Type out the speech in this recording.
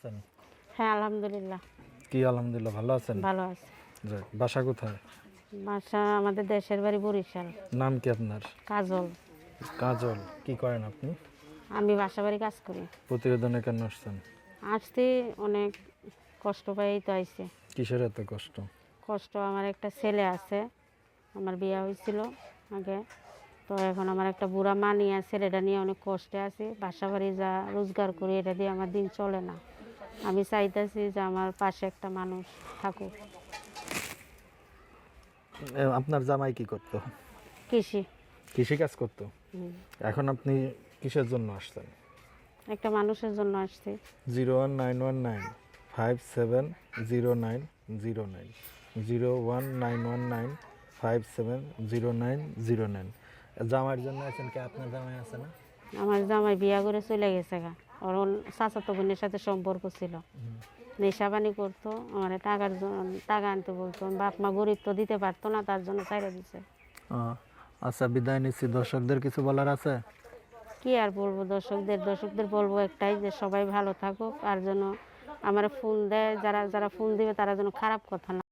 আছেন? হ্যাঁ আলহামদুলিল্লাহ। কি আলহামদুলিল্লাহ ভালো আছেন? ভালো আছে। যাক বাসা কোথায়? বাসা আমাদের দেশের বাড়ি বরিশাল। নাম কি আপনার? কাজল। কাজল কি করেন আপনি? আমি বাসা বাড়ি কাজ করি। প্রতিবেদনে কেন আসছেন? আসতে অনেক কষ্ট পাই তো আইছে। কিসের এত কষ্ট? কষ্ট আমার একটা ছেলে আছে আমার বিয়ে হয়েছিল আগে। তো এখন আমার একটা বুড়া মা নিয়ে ছেলেটা নিয়ে অনেক কষ্টে আছি। বাসা বাড়ি যা রোজগার করি এটা দিয়ে আমার দিন চলে না। আমি চাইতেছি যে আমার পাশে একটা মানুষ থাকুক। আপনার জামাই কি করতো? কৃষি। কৃষি কাজ করতো? এখন আপনি কিসের জন্য আসছেন? একটা মানুষের জন্য আসছি। Zero one nine one nine five seven zero nine zero nine. Zero one nine one nine five seven zero nine zero nine. জামাইয়ের জন্য আছেন কি? আপনার জামাই আছে না? আমার জামাই বিয়া করে চলে গেছে গা। ওর চাচাতো বোনের সাথে সম্পর্ক ছিল। নেশাবানি করতো আমার টাকার জন্য টাকা আনতে বলতো। বাপ মা গরিব তো দিতে পারতো না তার জন্য চাইরা দিছে। আচ্ছা বিদায় নিচ্ছি। দর্শকদের কিছু বলার আছে? কি আর বলব দর্শকদের দর্শকদের বলব একটাই যে সবাই ভালো থাকুক আর যেন আমার ফোন দেয় যারা যারা ফোন দিবে তারা যেন খারাপ কথা না